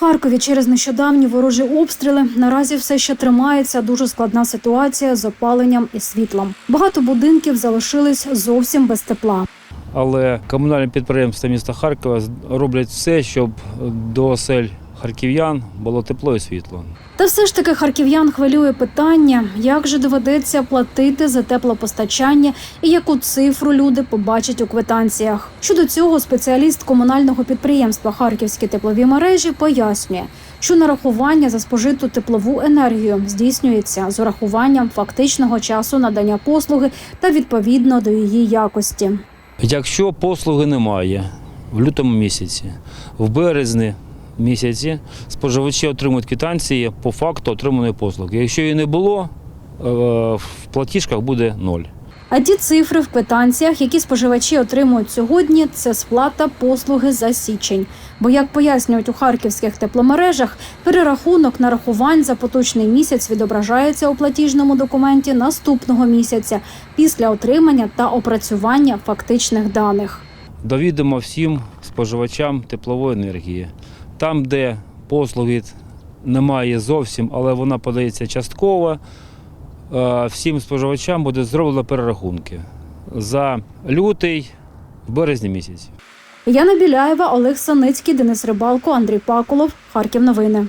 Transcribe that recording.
Харкові через нещодавні ворожі обстріли наразі все ще тримається дуже складна ситуація з опаленням і світлом. Багато будинків залишились зовсім без тепла. Але комунальні підприємства міста Харкова роблять все, щоб до осель харків'ян було тепло і світло. Та все ж таки харків'ян хвилює питання, як же доведеться платити за теплопостачання і яку цифру люди побачать у квитанціях. Щодо цього спеціаліст комунального підприємства Харківські теплові мережі пояснює, що нарахування за спожиту теплову енергію здійснюється з урахуванням фактичного часу надання послуги та відповідно до її якості. Якщо послуги немає в лютому місяці, в березні місяці споживачі отримують квитанції по факту отриманої послуги. Якщо її не було, е, в платіжках буде ноль. А ті цифри в квитанціях, які споживачі отримують сьогодні, це сплата послуги за січень. Бо, як пояснюють у харківських тепломережах, перерахунок нарахувань за поточний місяць відображається у платіжному документі наступного місяця після отримання та опрацювання фактичних даних. Довідомо всім споживачам теплової енергії. Там, де послуги немає зовсім, але вона подається частково, е, всім споживачам буде зроблено перерахунки за лютий, в березні місяці. Яна Біляєва, Олег Саницький, Денис Рибалко, Андрій Пакулов. Харків новини.